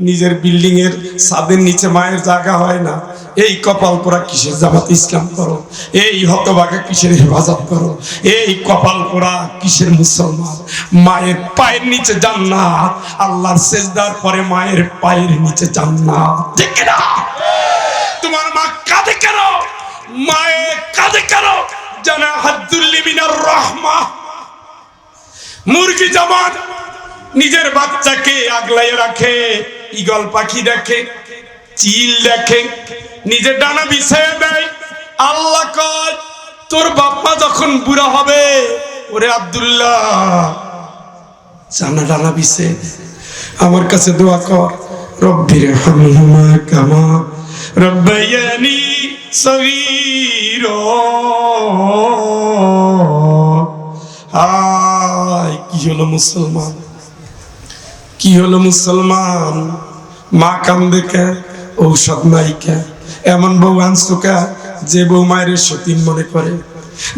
নিজের বিল্ডিং এর ছাদের নিচে মায়ের জায়গা হয় না। এই কপাল পোড়া কিসের জামাত ইসলাম করো? এই হতবাগা কিসের হেফাজত করো? এই কপাল পোড়া কিসের মুসলমান? মায়ের পায়ের নিচে জান্নাত, আল্লাহর সেজদার পরে মায়ের পায়ের নিচে ঠিক না? তোমার মা কাঁদে কেন? মায়ে কাঁদে কেন? জানা হাদ্দুল্লি মিনার রহমা। মুরগি জামান নিজের বাচ্চাকে আগলাইয়ে রাখে। ইগল পাখি দেখে, চিল দেখে, নিজের ডানা বিছায় দেয়। আল্লাহ কয়, তোর বাপ্পা যখন বুড়া হবে, ওরে আব্দুল্লাহ, জানা ডানা বিছে। আমার কাছে দোয়া কর, রব্বির হামহুমা কামা রব্বায়ানি সগীরা। হায়, কি হলো মুসলমান। কি হলো মুসলমান? মা কান্দে কে? ঔষধ নাই কে? এমন বউ আনছো কে? যে বউ মায়ের সতীন মনে করে।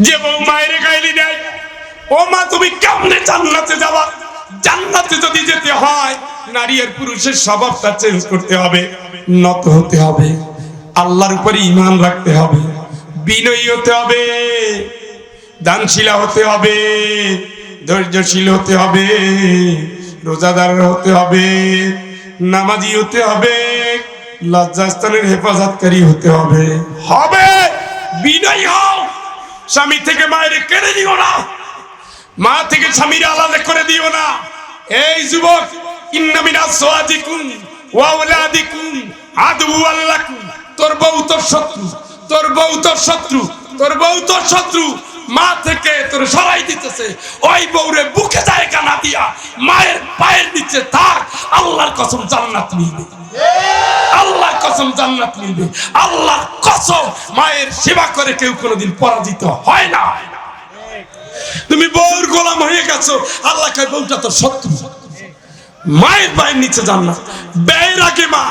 যে বউ মায়ের গাইলি দেয়। ও মা, তুমি কেমনে জান্নাতে যাবা। জান্নাতে যদি যেতে হয়, নারী আর পুরুষের স্বভাবটা চেঞ্জ করতে হবে, নত হতে হবে। আল্লাহর উপরে ইমান রাখতে হবে। বিনয়ী হতে হবে। দানশীলা হতে হবে। ধৈর্যশীল হতে হবে। রোজাদার হতে হবে, নামাজি হতে হবে, লজ্জাস্থানের হেফাজতকারী হতে হবে। হবে। বিনয়ী হও। স্বামী থেকে মায়ের কেড়ে দিও না। মা থেকে স্বামীর আলাদা করে দিও না। এই যুবক তোর বউ তোর শত্রু, তোর বউ তোর শত্রু, তোর বউ তোর শত্রু। মা থেকে তোর সরাই দিতেছে। ওই বউরে বুকে জায়গা না দিয়া, মায়ের পায়ের নিচে থাক, আল্লাহর কসম জান্নাত মিলবে আল্লাহর কসম জান্নাত মিলবে আল্লাহর কসম মায়ের সেবা করে কেউ কোনোদিন পরাজিত হয় না। তুমি বউর গোলাম হয়ে গেছো, আল্লাহ কয় বউটা তো শত্রু। মায়ের পায়ের নিচে জান্নাত। ব্যয়ের আগে মা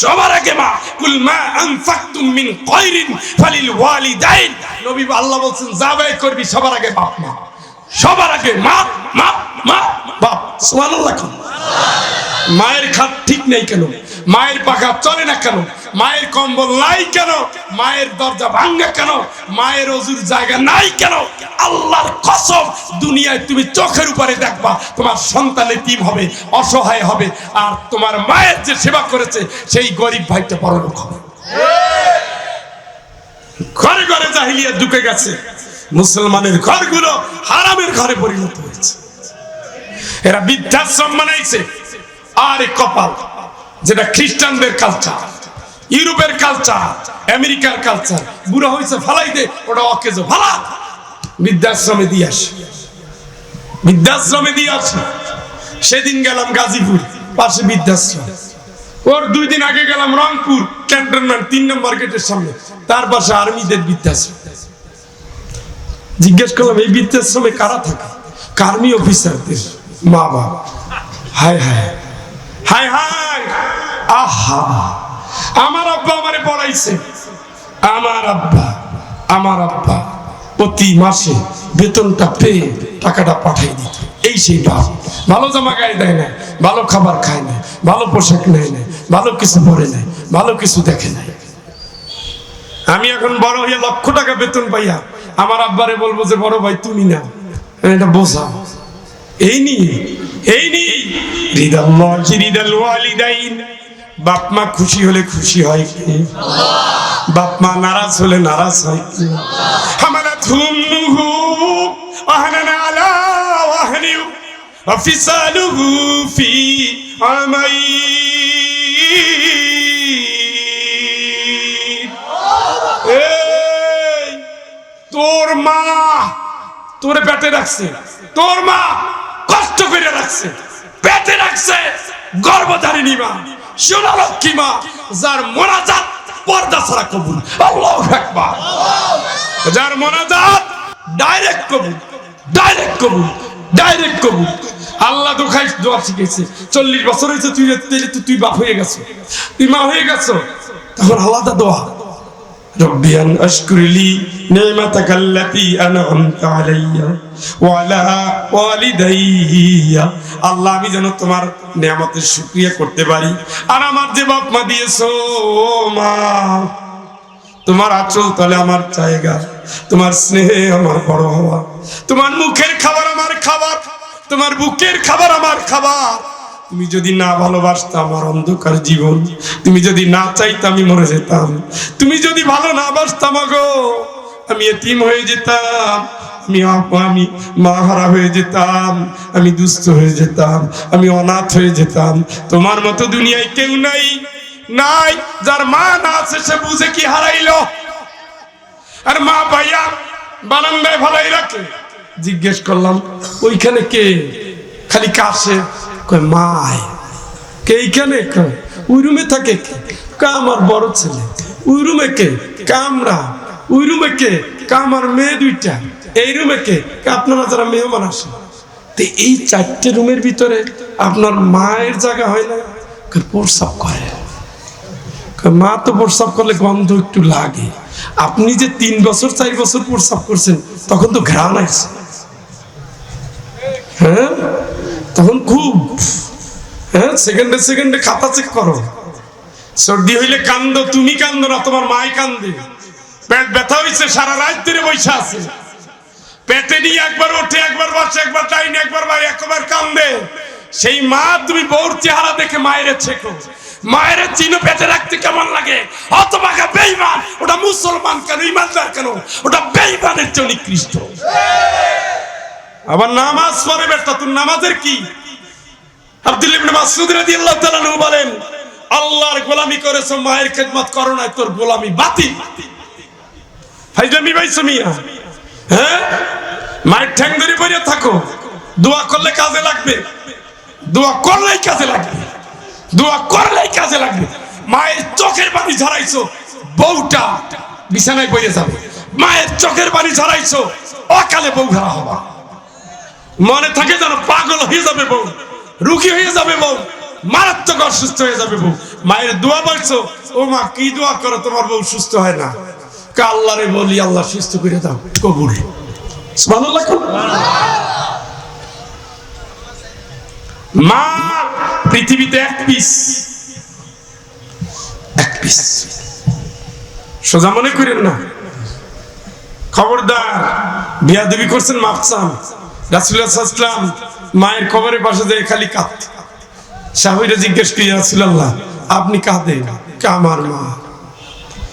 সবার আগে মা, কুল মা আনফাকতুম মিন খায়রিন ফালিল ওয়ালিদাইন। নবী আল্লাহ বলছেন, যা ব্যয় করবি সবার আগে বাপ, মা। সবার আগে মা মা মা, বাপ। সুবহানাল্লাহ মায়ের খাত ঠিক নেই কেন? মায়ের পাখা চলে না কেন? মায়ের কম্বল নাই কেন? মায়ের দরজা ভাঙ্গা কেন? মায়ের অজুর জায়গা নাই কেন? আল্লাহর কসম, দুনিয়ায় তুমি চোখের উপরে দেখবা, তোমার সন্তান এতিম হবে, অসহায় হবে, আর তোমার মায়ের যে সেবা করেছে, সেই গরিব ভাইটা পরলোক হবে। ঘরে ঘরে জাহিলিয়া ঢুকে গেছে। মুসলমানের ঘরগুলো হারামের ঘরে পরিণত হয়েছে। এরা বৃদ্ধাশ্রম বানাইছে। আর কপাল। যেটা খ্রিস্টানদের কালচার ইউরোপের কালচার আমেরিকার কালচার বুড়া হয়েছে ফালাই দে, ওটা অকেজ ফালা। বৃদ্ধাশ্রমে দিয়ে আসে। বৃদ্ধাশ্রমে দিয়ে আসে। সেদিন গেলাম গাজীপুর, পাশে বৃদ্ধাশ্রম। ওর দুই দিন আগে গেলাম রংপুর, ক্যান্টনমেন্ট, তিন নম্বর গেটের সামনে। তার পাশে আর্মিদের বৃদ্ধাশ্রম। জিজ্ঞেস করলাম, এই বৃদ্ধাশ্রমে কারা থাকে? কার্মি অফিসারদের। মা বাবা হায় হায়। হায় হায়। আহা, আমার আব্বা আমারে পড়াইছে। আমার আব্বা আমার আব্বা প্রতি মাসে বেতনটা পেয়ে টাকাটা পাঠাই দিত। এই সেই বাপ। ভালো জামা গায়ে দেয় না ভালো খাবার খায় না ভালো পোশাক নেয় না ভালো কিছু পরে নাই, ভালো কিছু দেখে নাই। আমি এখন বড় হইয়া লক্ষ টাকা বেতন পাইয়া আমার আব্বারে বলব যে, বড় ভাই, তুমি না এটা বোঝা এই নিয়ে, এই নি রিদাল্লাহি রিদাল ওয়ালিদাইন। বাপ মা খুশি হলে খুশি হয় কি? বাপ মা নারাজ হলে নারাজ হয় কি? আমরা ধুমহু আহনা আলা ওয়াহনিউ আফিসালুহু ফি আমাই। তোর মা তোর পেটে রাখছে, তোর মা কষ্ট করে রাখছে, পেটে রাখছে গর্বধারিণী মা। সোনালক্ষী মা যার মোনাজাত পর্দা ছাড়া কবুল আল্লাহ একবার যার মোনাজাত ডাইরেক্ট কবুল ডাইরেক্ট কবুল ডাইরেক্ট কবুল। আল্লাহ তো দোয়া শিখেছে। চল্লিশ বছর হয়েছে, তুই তুই তুই বাপ হয়ে গেছো। তুই মা হয়ে গেছো। তখন আলাদা দোয়া। রব্বিয়ান আশকুরিলি نعمتك التي أنعمت علي وعلى والدي আল্লাহ আমি যেন তোমার নিয়ামতের শুকরিয়া করতে পারি আর আমার যে বাপ মা দিয়েছো মা তোমার আঁচল তলে আমার জায়গা তোমার স্নেহে আমার বড় হওয়া তোমার মুখের খাবার আমার খাবার তোমার বুকের খাবার আমার খাবার তুমি যদি না ভালোবাসতে আমার অন্ধকার জীবন তুমি যদি না চাইতে আমি মরে যেতাম তুমি যদি ভালো না বাসতাম গো আমি এতিম হয়ে যেতাম, আমি আমি মা হারা হয়ে যেতাম, আমি দুস্থ হয়ে যেতাম, আমি অনাথ হয়ে যেতাম। তোমার মতো দুনিয়ায় কেউ নাই নাই, যার মা না আছে, সে বুঝে কি হারাইলো? আর মা ভাইয়া বারান্দায় ভালাই রাখে। জিজ্ঞেস করলাম, ওইখানে কে? খালি কাছে? কয়, মায়। কে এইখানে? ওই রুমে থাকে কা? আমার বড় ছেলে। ওই রুমে কে? কামরা। ওই রুমে কে? আমার মেয়ে দুইটা। এই রুমে কে? আপনারা যারা মেহমান আসে তো এই চারটে রুমের ভিতরে আপনার মায়ের জায়গা হয় না? কয়, প্রস্রাব করে। মা তো প্রস্রাব করলে গন্ধ একটু লাগে। আপনি যে তিন বছর চার বছর প্রস্রাব করছেন তখন তো ঘ্রাণ আসছে হ্যাঁ? তখন খুব। হ্যাঁ? সেকেন্ডে সেকেন্ডে খাতা চেক করো। সর্দি হইলে কান্দ তুমি কান্দ না তোমার মাই কান্দে। পেট ব্যথা হইছে, সারা রাত ধরে বৈশা আছে। পেটে নিয়ে একবার ওঠে, একবার বসে, একবার টাইনে একবার ভাই, একবার কান্দে। সেই মা, তুমি বউর চেহারা দেখে মায়ের ছেকো। মায়ের চিনো, পেটে রাখতে কেমন লাগে? অতবাকা বেইমান ওটা মুসলমান কেন ইমানদার কেন? ওটা বেইমানের চেয়ে নিকৃষ্ট। আবার নামাজ পড়ে বেটা তোর নামাজের কি? আব্দুল ইবনে মাসউদ রাদিয়াল্লাহু তাআলা বলেন, আল্লাহর গোলামি করেছ, মায়ের খেদমত করো না তোর গোলামি বাতিল। মিয়া হ্যাঁ? মায়ের ঠ্যাং থাকো। করলে কাজে লাগবে। কাজে লাগবে। কাজে লাগবে। মায়ের চোখের পানি ঝরাইছো, বউটা বিছানায় মায়ের চোখের অকালে বউ ঘরা হবা। মনে থাকে যেন পাগল হয়ে যাবে বউ রুগী হয়ে যাবে বউ, মারাত্মক অসুস্থ হয়ে যাবে বউ। মায়ের দোয়া বলছো ও মা কি দোয়া করো, তোমার বউ সুস্থ হয় না। আল্লাহরে বলি, আল্লাহ সুস্থ করে দাও, কবুল। মা, পৃথিবীতে এক পিস। এক পিস। সোজা মনে করেন না। খবরদার বিয়া দেবী করছেন রাসুল্লাহাম মায়ের খবরের পাশে যায় খালি কাঁদ সাহইরা জিজ্ঞেস করি রাসুল্লাহ আপনি কাঁদেন? কে আমার মা?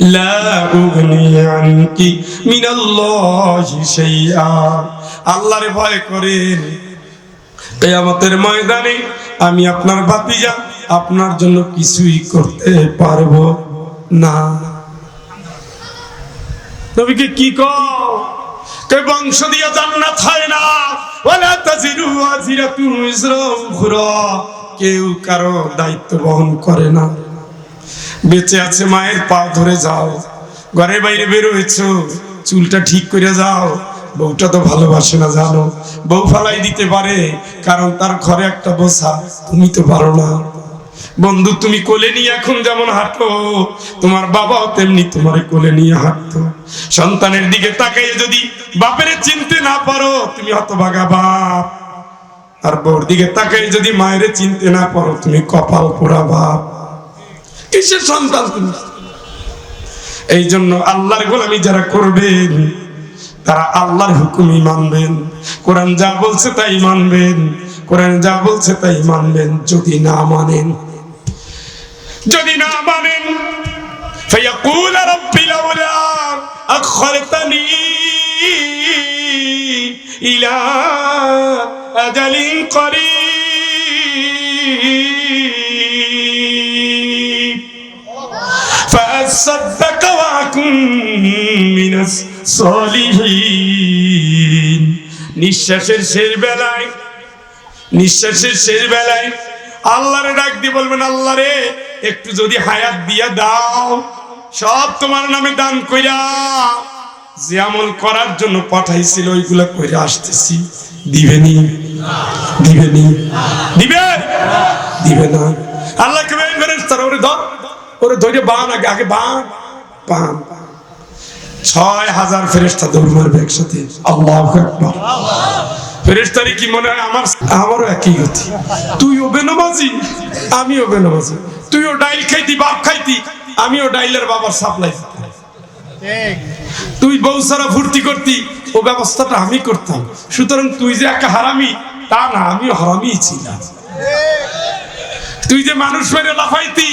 লা উগনি আনকি মিনাল্লাহি শাইআ আল্লাহরে ভয় করেন কেয়ামতের ময়দানে আমি আপনার ভাতিজা, আপনার জন্য কিছুই করতে পারব না। নবীকে কি কে বংশ দিয়া জান্নাত হয় না? ওয়ালা তাজিরু কেউ কারও দায়িত্ব বহন করে না। বেঁচে আছে মায়ের পা ধরে যাও। ঘরের বাইরে বের হয়েছো, চুলটা ঠিক করে যাও। বউটা তো ভালোবাসে না, জানো। বউ ফালাই দিতে পারে, কারণ তার ঘরে একটা বোঝা, তুমি তো পারো না। বন্ধু, তুমি কোলে নিয়ে এখন যেমন হাঁটো, তোমার বাবাও তেমনি তোমার কোলে নিয়ে হাঁটতো। সন্তানের দিকে তাকাইয়ে যদি বাপের চিনতে না পারো, তুমি হতভাগা বাপ। আর বউর দিকে তাকাই যদি মায়ের চিনতে না পারো, তুমি কপাল পোড়া বাপ। কিসের সন্তান তুমি এই জন্য আল্লাহর গোলামি যারা করবেন তারা আল্লাহর হুকুমই মানবেন কোরআন যা বলছে তাই মানবেন কোরআন যা বলছে তাই মানবেন যদি না মানেন যদি না মানেন فيقول رب لولا أخرتني إلى أجل قريب فأصدق وأكن من الصالحين নিঃশ্বাসের শেষ বেলায় নিঃশ্বাসের শেষ বেলায় আল্লাহরে ডাক দিয়ে বলবেন আল্লাহ রে একটু যদি হায়াত দিয়া দাও সব তোমার নামে দান কইরা যে আমল করার জন্য পাঠাইছিল ওইগুলা কইরা আসতেছি দিবেনি দিবেনি দিবে দিবে না আল্লাহকে বের করে তার ওরে ধর ওরে ধরে বান আগে আগে বান। বান। ছয় হাজার ফেরেস্তা দৌড় মারবে একসাথে। আল্লাহ ফেরেস্তারি কি মনে হয় আমার আমারও একই গতি। তুইও বেনামাজি আমিও বেনামাজি। তুইও ডাইল খাইতি বাপ খাইতি আমিও ডাইলের বাবার সাপ্লাই তুই বউ সারা ফুর্তি করতি ও ব্যবস্থাটা আমি করতাম। সুতরাং তুই যে একা হারামি তা না আমিও হারামি ছিলাম। তুই যে মানুষ মেরে লাফাইতি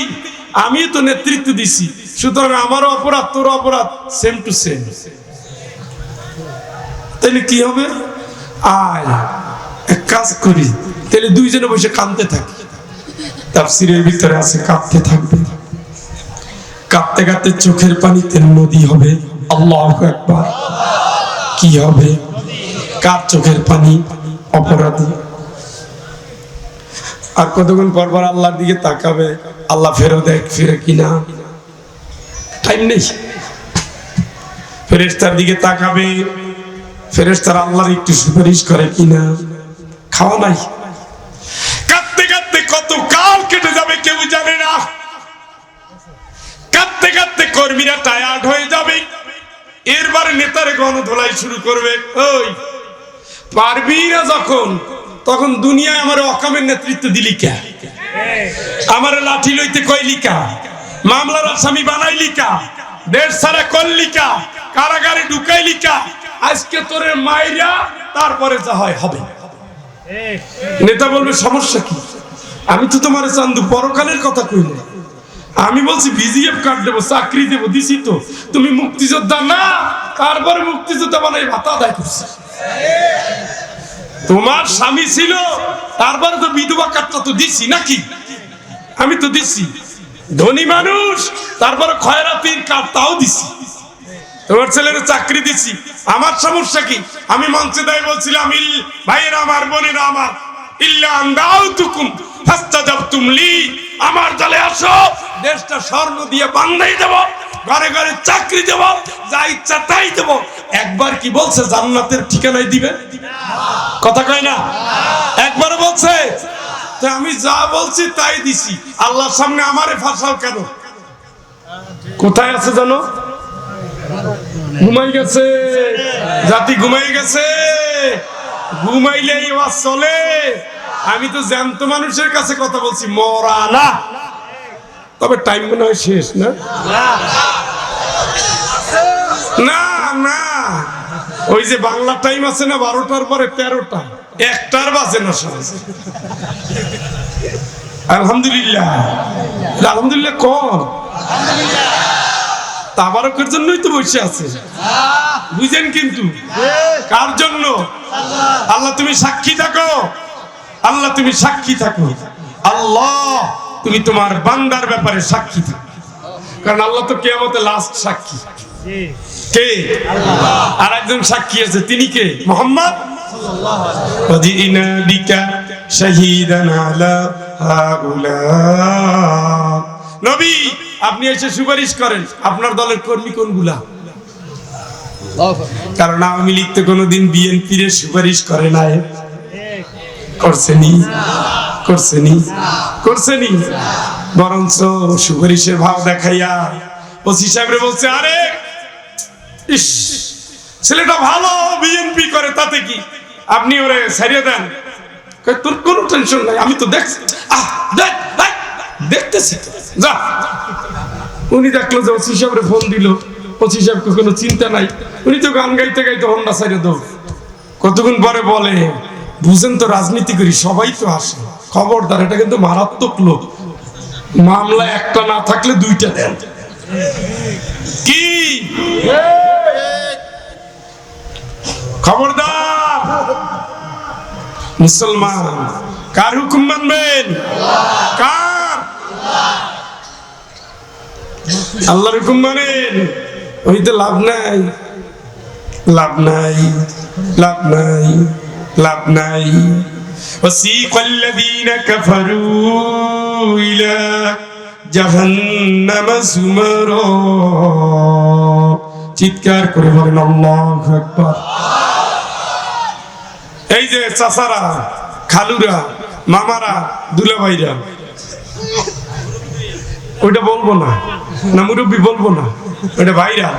আমি তো নেতৃত্ব দিছি। সুতরাং আমারও অপরাধ তোর অপরাধ সেম টু সেম তাহলে কি হবে? আয়, এক কাজ করি। তাহলে দুইজনে বসে কাঁদতে থাকি। তাফসিরের ভিতরে আছে, কাঁদতে থাকবে। কাঁদতে কাঁদতে চোখের পানিতে নদী হবে। আল্লাহ একবার কি হবে? কার চোখের পানি? অপরাধী। আর কতক্ষণ পর পর আল্লাহর দিকে তাকাবে, আল্লাহ ফেরো দেখ ফিরে কিনা টাইম নেই। ফেরেস্তার দিকে তাকাবে ফেরেস্তার আল্লাহর একটু সুপারিশ করে কিনা খাওয়া নাই। কাঁদতে কাঁদতে কত কাল কেটে যাবে কেউ জানে না। কাঁদতে কাঁদতে কর্মীরা টায়ার্ড হয়ে যাবে। এরবার নেতারে গণধোলাই শুরু করবে। ওই পারবি না যখন? তখন দুনিয়ায় আমার অকামের নেতৃত্ব দিলি কে? আমার লাঠি লইতে কইলিকা মামলার আসামি বানাইলিকা দেশ সারা করলিকা কারাগারে ঢুকাইলিকা আজকে তোরে মাইরা তারপরে যা হয় হবে। নেতা বলবে, সমস্যা কি? আমি তো তোমার চান্দু পরকালের কথা কইল আমি বলছি ভিজিএফ কার্ড দেবো, চাকরি দেবো, দিছি তো। তুমি মুক্তিযোদ্ধা না, তারপরে মুক্তিযোদ্ধা বানাই ভাতা আদায় করছি। তোমার স্বামী ছিল, তারপরে তো বিধবা কার্ডটা তো দিছি, নাকি? আমি তো দিছি। ধনী মানুষ, তারপরে খয়রাতির কার্ড তাও দিছি। তোমার ছেলের চাকরি দিছি। আমার সমস্যা কি? আমি মঞ্চে দায় বলছিলাম ভাইয়েরা আমার, বোনেরা আমার। আমার দলে আসো, দেশটা স্বর্ণ দিয়ে বান্ধাই দেব, ঘরে ঘরে চাকরি দেব, যা ইচ্ছা তাই দেব। একবার কি বলছে, জান্নাতের ঠিকানায় দিবে? কথা কয় না? একবার বলছে? আমি যা বলছি তাই দিছি। আল্লাহর সামনে আমারে ফাঁসাও কেন? কোথায় আছে জানো? ঘুমাই গেছে। জাতি ঘুমাই গেছে। ঘুমাইলে ওয়াজ চলে। আমি তো জ্যান্ত মানুষের কাছে কথা বলছি, মরা না। তবে টাইম মনে হয় শেষ, না? না না। ওই যে বাংলা টাইম আছে না, বারোটার পরে তেরোটা। একটার বাজে না সহজে আলহামদুলিল্লাহ। আলহামদুলিল্লাহ কম তাবারকের জন্যই তো বসে আছে। বুঝেন কিন্তু। কার জন্য? আল্লাহ, তুমি সাক্ষী থাকো। আল্লাহ তুমি সাক্ষী থাকো আল্লাহ তুমি তোমার বান্দার ব্যাপারে সাক্ষী থাকো কারণ আল্লাহ তো কেয়ামতে লাস্ট সাক্ষী কে আর একজন সাক্ষী আছে তিনি কে মোহাম্মদ وجئنا بك شهيدا على هؤلاء নবী আপনি এসে সুপারিশ করেন আপনার দলের কর্মী কোনগুলা কারণ আওয়ামী লীগ তো কোনোদিন বিএনপির সুপারিশ করে নাই করছেনি করছেনি করছেনি। বরঞ্চ সুপারিশের ভাব দেখাইয়া ওসি সাহেবরে বলছে, আরে, ইস, ছেলেটা ভালো বিএনপি করে, তাতে কি? আপনি ওরে ছাড়িয়ে দেন। তোর কোনো টেনশন নাই, আমি তো দেখছি। আহ, দেখ দেখ, দেখতেছি যা। উনি দেখল যে ওসি সাহেবরে ফোন দিল। ওসি সাহেবকে কোনো চিন্তা নাই। উনি তো গান গাইতে গাইতে হন্ডা সাইডে দৌড়। কতক্ষণ পরে বলে বুঝেন তো রাজনীতি করি, সবাই তো আসে খবরদার, এটা কিন্তু মারাত্মক লোক। মামলা একটা না থাকলে দুইটা দেন। কি? খবরদার! মুসলমান, কার হুকুম মানবেন? কার? আল্লাহর হুকুম মানেন? ওইতে লাভ নাই। লাভ নাই লাভ নাই। লাভ নাই وسيق الذين كفروا إلى جهنم زمرا চিৎকার করে বলেন আল্লাহু আকবার এই যে চাচারা খালুরা মামারা দুলাভাইরা ওইটা বলবো না না মুরব্বী বলবো না ওইটা ভাইরা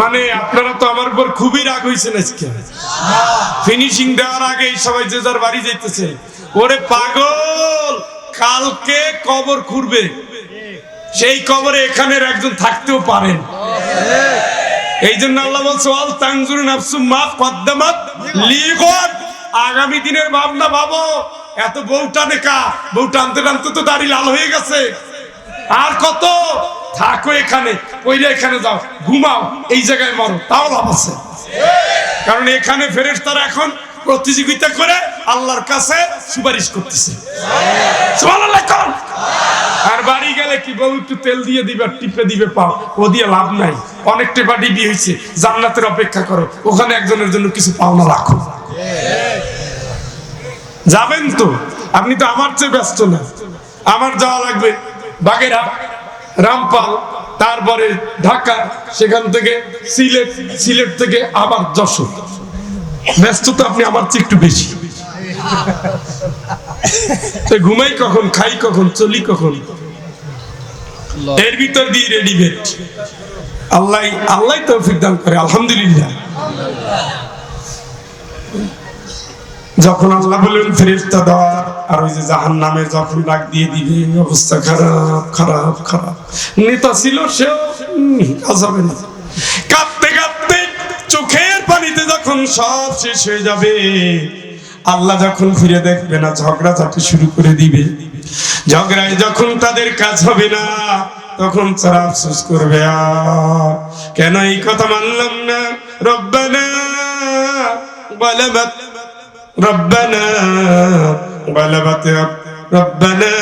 মানে আপনারা তো আমার উপর খুবই রাগ হয়েছেন আজকে। ফিনিশিং দেওয়ার আগে সবাই যে যার বাড়ি যাইতেছে। ওরে পাগল, কালকে কবর খুঁড়বে। সেই কবরে এখানের একজন থাকতেও পারেন। এই জন্য আল্লাহ বলছে অল তাংজুর নাফসু মা কদ্দামাত লিগত আগামী দিনের ভাবনা ভাবো, এত বউ টানে কা? বউ টানতে টানতে তো দাড়ি লাল হয়ে গেছে। আর কত? থাকো এখানে, ওইরা এখানে যাও, ঘুমাও, এই জায়গায় মরো, তাও লাভ আছে। কারণ এখানে ফেরেস তারা এখন প্রতিযোগিতা করে আল্লাহর কাছে সুপারিশ করতেছে। আর বাড়ি গেলে কি বউ একটু তেল দিয়ে দিবে টিপে দিবে, পাও, ও দিয়ে লাভ নাই। অনেক টেপা ডিবি হয়েছে, জান্নাতের অপেক্ষা করো, ওখানে একজনের জন্য কিছু পাওনা রাখো। যাবেন তো? আপনি তো আমার চেয়ে ব্যস্ত না। আমার যাওয়া লাগবে, বাগেরহাট। রামপাল তারপরে ঢাকা, সেখান থেকে সিলেট সিলেট থেকে আবার যশোর। ব্যস্ত তো আপনি আমার চেয়ে একটু বেশি। ঘুমাই কখন, খাই কখন, চলি কখন? এর ভিতর দিয়ে রেডিমেড আল্লাহ আল্লাহ তৌফিক দান করে, আলহামদুলিল্লাহ। যখন আল্লাহ বলেন ফেরেস্তা দেওয়ার আর ওই যে জাহান নামে যখন ডাক দিয়ে দিবে, অবস্থা খারাপ খারাপ খারাপ। নেতা ছিল সে আসাবে না। কাঁদতে কাঁদতে চোখের পানিতে যখন সব শেষ হয়ে যাবে, আল্লাহ যখন ফিরে দেখবে না ঝগড়া চাটি শুরু করে দিবে। ঝগড়ায় যখন তাদের কাজ হবে না, তখন তারা আফসোস করবে কেন এই কথা মানলাম না? রব্বানা বলে ربنا غلبت ربنا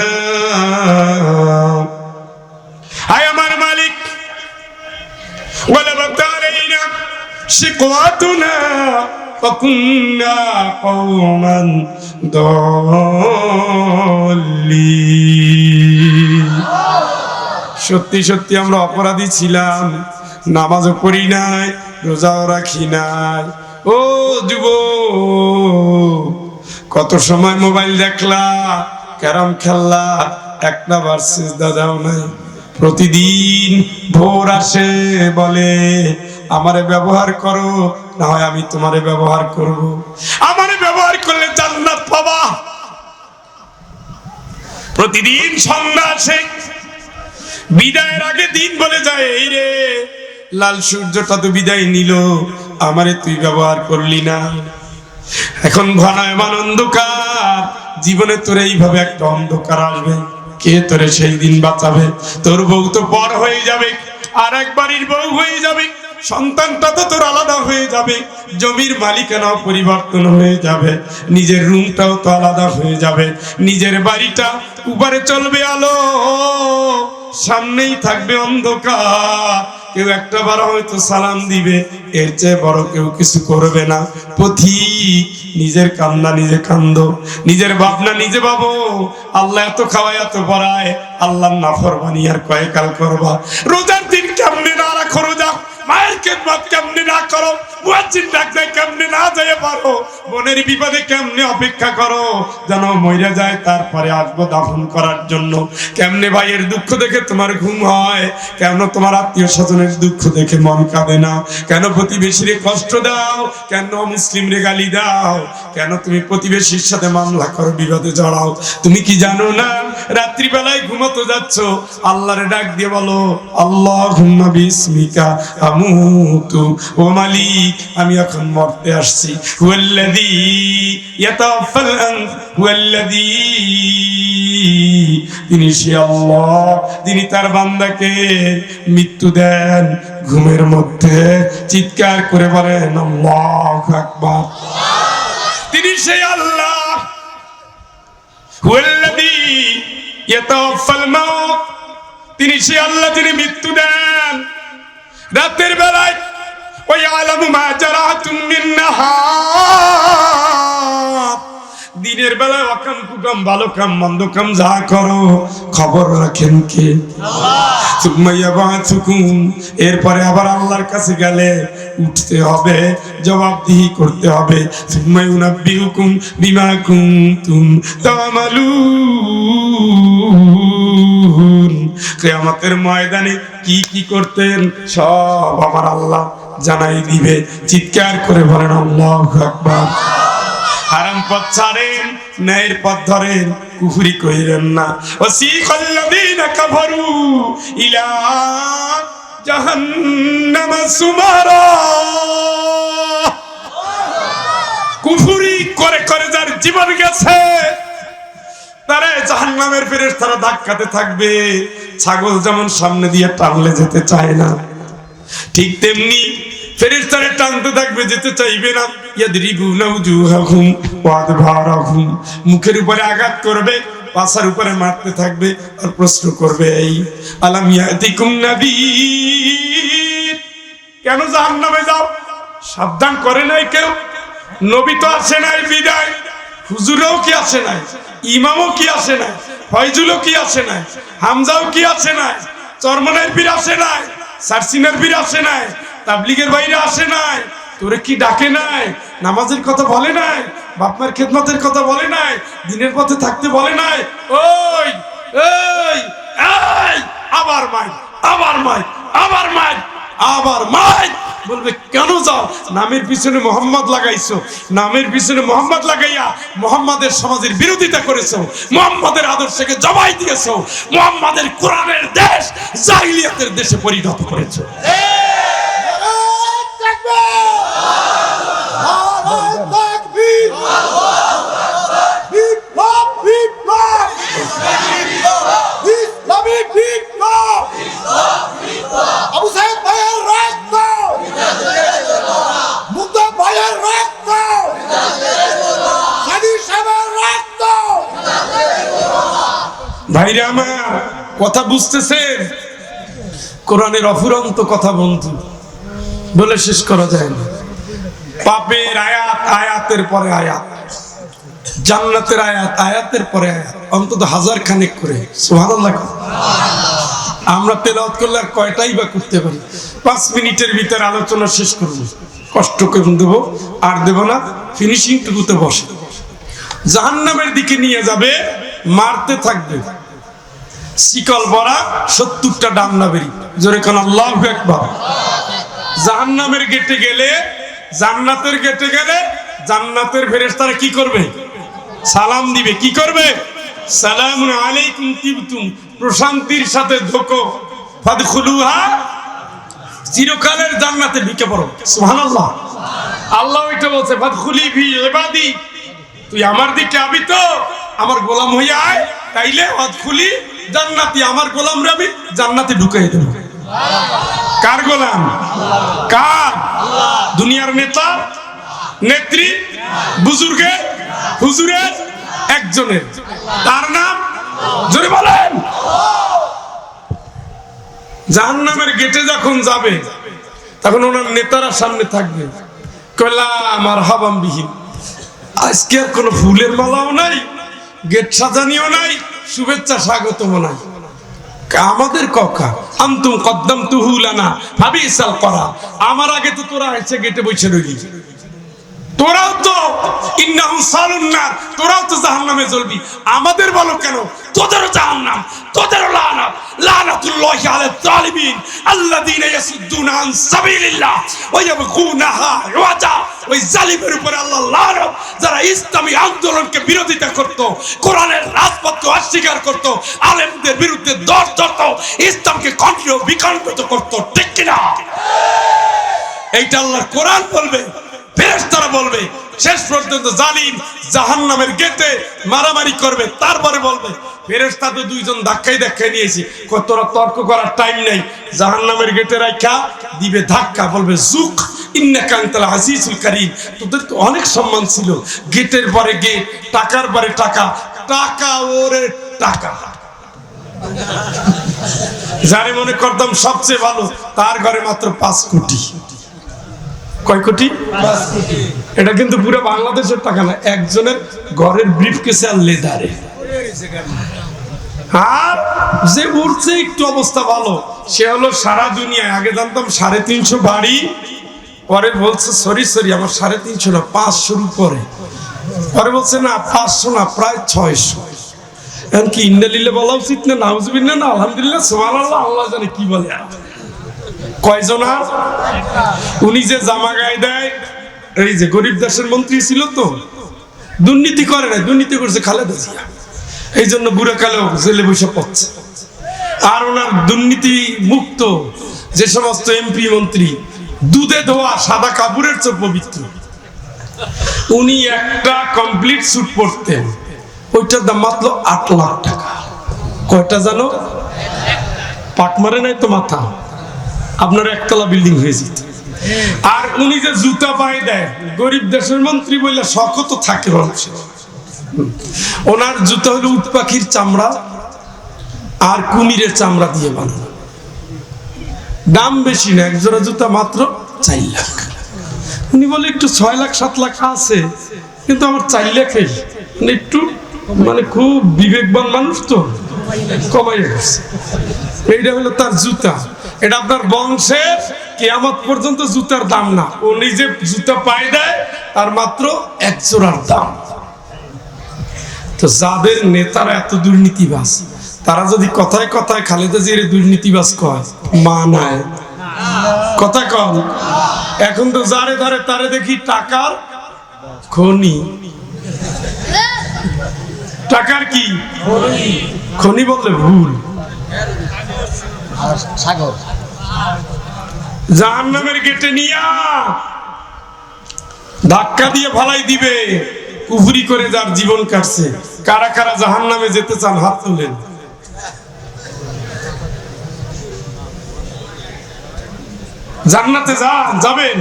হায় আমার মালিক غلبت علينا شقوتنا وكنا قوما ضالين সত্যি সত্যি আমরা অপরাধী ছিলাম নামাজও পড়ি নাই রোজাও রাখি নাই ও যুব, কত সময় মোবাইল দেখলা? ক্যারাম খেললা একটা বার সিজদা দাও নাই। প্রতিদিন ভোর আসে বলে, আমারে ব্যবহার করো, না হয় আমি তোমারে ব্যবহার করব। আমারে ব্যবহার করলে জান্নাত পাবা। প্রতিদিন সন্ধ্যা আসে, বিদায়ের আগে দিন বলে যায়, এই রে লাল সূর্যটা তো বিদায় নিল। আমারে তুই ব্যবহার করলি না। এখন ঘনায়মান অন্ধকার, জীবনে তোর এইভাবে একটা অন্ধকার আসবে। কে তোরে সেই দিন বাঁচাবে? তোর বউ তো পর হয়ে যাবে, আর এক বাড়ির বউ হয়ে যাবে। সন্তানটা তো তোর আলাদা হয়ে যাবে। জমির মালিকানাও পরিবর্তন হয়ে যাবে। নিজের রুমটাও তো আলাদা হয়ে যাবে। নিজের বাড়িটা উপরে চলবে আলো, সামনেই থাকবে অন্ধকার। কেউ একটা বার হয়তো সালাম দিবে, এর চেয়ে বড় কেউ কিছু করবে না। পথিক, নিজের কান্না নিজে কান্দ, নিজের ভাবনা নিজে ভাবো আল্লাহ এত খাওয়ায়, এত পড়ায় আল্লাহ না নাফরমানি আর কয়েকাল করবা। রোজার দিন কেমনে না রাখো রোজা? মায়ের খেদমত মুয়াজ্জিন কেমনে না পারো? কেমনে অপেক্ষা করো? যেন মইরা যায়, তারপরে আসব করার জন্য। কেমনে দুঃখ দেখে তোমার ঘুম হয়? কেন তোমার আত্মীয় স্বজনের দুঃখ দেখে মন না? কেন প্রতিবেশীরে কষ্ট দাও? কেন মুসলিম রে গালি দাও? কেন তুমি প্রতিবেশীর সাথে মামলা করো বিবাদে জড়াও? তুমি কি জানো না? রাত্রিবেলায় ঘুমাতে যাচ্ছ? আল্লাহর ডাক দিয়ে বলো আল্লাহ বিস্মিকা আমুতু ও মালিক, আমি এখন মরতে আসছি। তিনি সে আল্লাহ, তিনি তার বান্দাকে মৃত্যু দেন ঘুমের মধ্যে। চিৎকার করে বলেন, আল্লাহু আকবার। তিনি সেই আল্লাহ। হুয়াল্লাযী তিনি সে আল্লাহ যিনি মৃত্যু দেন। রাতের বেলায় ওই আলামু মা যারা তুমি দিনের বেলায় অকাম কুকাম ভালো কাম মন্দ কাম যা করো খবর রাখেন কে? এরপরে আবার আল্লাহর কাছে গেলে উঠতে হবে জবাবদিহি করতে হবে। সুম্মাই উনাব্বিউকুম বিমা কুনতুম তামালুন। কিয়ামতের ময়দানে কি কি করতেন সব আমার আল্লাহ জানাই দিবে। চিৎকার করে বলেন, আল্লাহু আকবার। হারাম পথ ছাড়েন, ন্যায়ের পথ ধরেন, কুফরি কইরেন না। ও শিখাল্লাযীনা কাফারু ইলা জাহান্নাম সুমারা। কুফরি করে করে যার জীবন গেছে তারা জাহান্নামের ফেরেশতারা ধাক্কাতে থাকবে। ছাগল যেমন সামনে দিয়ে টানলে যেতে চায় না, ঠিক তেমনি ফেরেশতারে টানতে থাকবে, যেতে চাইবে না। মুখের উপরে আঘাত করবে পাছার উপরে মারতে থাকবে আর প্রশ্ন করবে এই, আলাম ইয়াতিকুম নাবিয়্ কেন জাহান্নামে যাও? সাবধান করে নাই কেউ? নবী তো আসে নাই বিদায়। হুজুরও কি আসে নাই? ইমামও কি আসে নাই? ফয়জুলও কি আসে নাই? হামজাও কি আসে নাই? চরমনের পীর আসে নাই? সারসিনের পীর আসে নাই? তাবলিগের বাইরে আসে নাই? তোরে কি ডাকে নাই? নামাজের কথা বলে নাই? বাপমার খেদমতের কথা বলে নাই? দিনের পথে থাকতে বলে নাই? ওই, এই আবার মাই আবার মাই আবার মাই আবার মাই বলবে, কেন যাও? নামের পিছনে মোহাম্মদ লাগাইছো। নামের পিছনে মোহাম্মদ লাগাইয়া মোহাম্মদের সমাজের বিরোধিতা করেছ। মোহাম্মদের আদর্শকে জবাই দিয়েছ। মোহাম্মদের কোরআনের দেশ জাহিলিয়াতের দেশে পরিণত করেছ। আবু কথা বুঝতেছেন কোরআনের অফুরন্ত কথা বন্ধু, বলে শেষ করা যায় না। পাপের আয়াত, আয়াতের পরে আয়াত। জান্নাতের আয়াত, আয়াতের পরে আয়াত। অন্তত হাজার খানেক করে। আমরা তেলাওয়াত করলে আর কয়টাই বা করতে পারি? পাঁচ মিনিটের ভিতরে আলোচনা শেষ করব। কষ্ট করে দেবো, আর দেব না ফিনিশিং টুকুতে বসে। জাহান্নামের দিকে নিয়ে যাবে, মারতে থাকবে। শিকল বড়া সত্তরটা ডান্না বেরি জোরে কোন, আল্লাহ একবার জাহান্নামের গেটে গেলে, জান্নাতের গেটে গেলে, জান্নাতের ফেরেশতারা কি করবে? সালাম দিবে। কি করবে? সালাম আলাইকুম তিবতুম। প্রশান্তির সাথে ঢোকো। ফাদখুলুহা। চিরকালের জান্নাতে ঢুকে পড়ো। সুবহানাল্লাহ। আল্লাহ এটা বলছে, ফাদখুলি ফি ইবাদি। তুই আমার দিকে আবি তো আমার গোলাম হইয়া আয়। তাইলে ফাদখুলি জান্নাতি আমার গোলাম রে আমি, জান্নাতে ঢুকাই দেব। কার গোলাম? কার? দুনিয়ার নেতা, নেত্রী, বুজুর্গে, হুজুরের একজনের। তার নাম? জোরে বলেন। জাহান্নামের গেটে যখন যাবে, তখন ওনার নেতারা সামনে থাকবে। কয়লা আমার হাবাম বিহীন আজকে আর কোনো ফুলের মালাও নাই, গেট সাজানিও নাই শুভেচ্ছা, স্বাগত মনে আমাদের ককা, আন্তুম কদ্দাম তুহুলানা ভাবি ইসাল করা। আমার আগে তো তোরা এসে গেটে বসে রইলি। তোরাও তো ইন্নাহুম সালুন নার, তোরাও তো জাহান্নামে জ্বলবি। আমাদের বলো কেন? তোদেরও জাহান্নাম, তোদেরও লানাত। লানাতুল্লাহি আলা জালিমিন আল্লাযীনা ইয়াসুদ্দুনা আন সাবিলিল্লাহ। ওয়া ইয়াবগুনাহা ওয়াজা ওই জালিমের উপরে আল্লাহ লানত। যারা ইসলামী আন্দোলনকে বিরোধিতা করত, কোরআনের রাজপথকে অস্বীকার করত, আলেমদের বিরুদ্ধে দর ধরত ইসলামকে কণ্ঠ বিকল্পিত করত, ঠিক কিনা? এইটা আল্লাহ কোরআন বলবে। ফেরেশতারা বলবে, শেষ পর্যন্ত জালিম জাহান্নামের গেটে মারামারি করবে, তারপরে বলবে, ফেরেশতা তো দুইজন ধাক্কাই ধাক্কাই নিয়েছি তোরা তর্ক করার টাইম নেই, জাহান্নামের গেটে রাখা দিবে ধাক্কা, বলবে জুক ইন্নাকা আনতাল আজিজুল কারীম। তোদের তো অনেক সম্মান ছিল, গেটের পরে গেট টাকার পরে টাকা টাকা ওরে টাকা। যারে মনে করতাম সবচেয়ে ভালো, তার ঘরে মাত্র পাঁচ কোটি। কয় কোটি এটা কিন্তু পুরো বাংলাদেশের টাকা না, একজনের ঘরের ব্রিফ কেসে আর লেদারে। আর যে উঠছে একটু অবস্থা ভালো, সে হলো সারা দুনিয়ায়। আগে জানতাম সাড়ে তিনশো বাড়ি, পরে বলছে, সরি সরি আমার সাড়ে তিনশো না, পাঁচশোর উপরে। পরে বলছে, না, পাঁচশো না, প্রায় ছয়শো। এখন কি ইন্দালিল্লে বলা উচিত না নাউজবিল্লা না, আলহামদুলিল্লাহ সোহান আল্লাহ আল্লাহ জানে কি বলে। কয়জন আর উনি যে জামা গায়ে দেয়, এই যে গরিব দেশের মন্ত্রী ছিল তো, দুর্নীতি করে না দুর্নীতি করছে খালেদা জিয়া। এই জন্য বুড়া কালেও জেলে বসে পড়ছে। আর ওনার দুর্নীতি মুক্ত যে সমস্ত এমপি মন্ত্রী, দুধে ধোয়া সাদা কাপড়ের চেয়ে পবিত্র। উনি একটা কমপ্লিট স্যুট পরতেন, ওইটার দাম মাত্র আট লাখ টাকা। কয়টা জানো? পাট মারে নাই তো মাথা। আপনার একতলা বিল্ডিং হয়ে যেত। আর উনি যে জুতা পায়ে দেয়, গরিব দেশের মন্ত্রী বললে শখ তো থাকে মানুষের। ওনার জুতা হলো উট পাখির চামড়া, আর কুমিরের চামড়া দিয়ে বানানো। দাম বেশি না এক জোড়া জুতা মাত্র চার লাখ। উনি বলে, একটু ছয় লাখ, সাত লাখ আছে, কিন্তু আমার চার লাখই। মানে একটু মানে খুব বিবেকবান মানুষ তো কমাই এইটা হলো তার জুতা। এটা আপনার বংশের কেয়ামত পর্যন্ত জুতার দাম না। ও নিজে জুতা পায়ে দেয়, তার মাত্র এক জোড়ার দাম। তো যাদের নেতারা এত দুর্নীতিবাজ, তারা যদি কথায় কথায় খালেদা জিয়ার দুর্নীতিবাজ কয়, মা নাই। কথা কন, এখন তো যারে ধরে তারে দেখি টাকার খনি। টাকার কি? খনি বললে ভুল। সাগর। জাহান নামের গেটে নিয়া ধাক্কা দিয়ে ফালাই দিবে করে যার জীবন কাটছে। কারা কারা জাহান নামে যেতে চান, হাত জান্নাতে যান, যাবেন।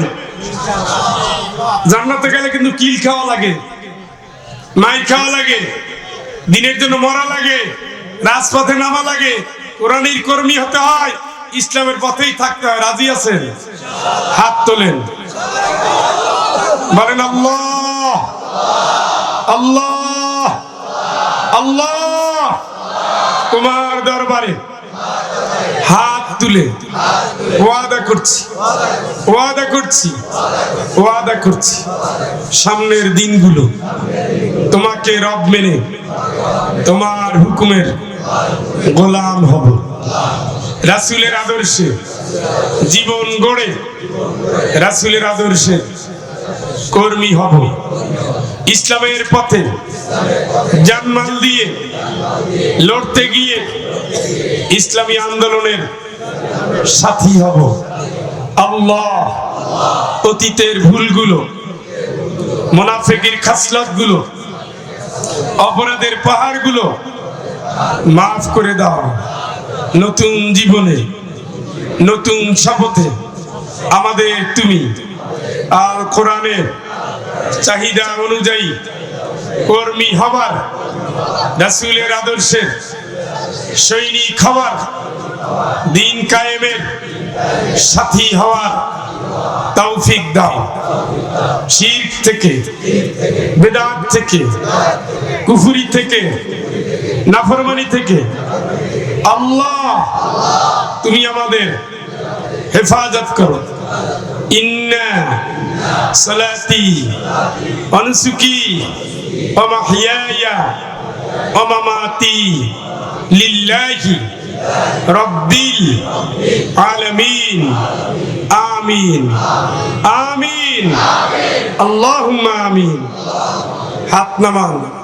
জান্নাতে গেলে কিন্তু কিল খাওয়া লাগে, মাই খাওয়া লাগে, দিনের জন্য মরা লাগে, রাজপথে নামা লাগে। কোরআনের কর্মী হতে হয়, ইসলামের পথেই থাকতে হয়। রাজি আছেন? হাত তোলেন। বলেন, আল্লাহ! আল্লাহ! আল্লাহ! তোমার দরবারে হাত তুলে ওয়াদা করছি। ওয়াদা করছি। ওয়াদা করছি। সামনের দিনগুলো তোমাকে রব মেনে তোমার হুকুমের গোলাম হব। রাসুলের আদর্শে জীবন গড়ে রাসুলের আদর্শে কর্মী হব। ইসলামের পথে জানমাল দিয়ে লড়তে গিয়ে ইসলামী আন্দোলনের সাথী হব। আল্লাহ অতীতের ভুলগুলো, মোনাফেকির খাসলাতগুলো অপরাধের পাহাড়গুলো মাফ করে দাও। নতুন জীবনে, নতুন শপথে আমাদের তুমি আল কোরআনের চাহিদা অনুযায়ী কর্মী হবার, রাসুলের আদর্শের সৈনিক হবার, দিন কায়েমের সাথী হওয়ার তৌফিক দাও। শির থেকে, বেদাত থেকে, কুফুরি থেকে, নাফরমানি থেকে, আল্লাহ, তুমি আমাদের হেফাজত করো। ইন্না সালাতি অনুসুকি অমাহিয়ায়া অমামাতি লিল্লাহি। রব্বিল আলামিন আমিন আমিন আল্লাহুম্মা আমিন হাত নামান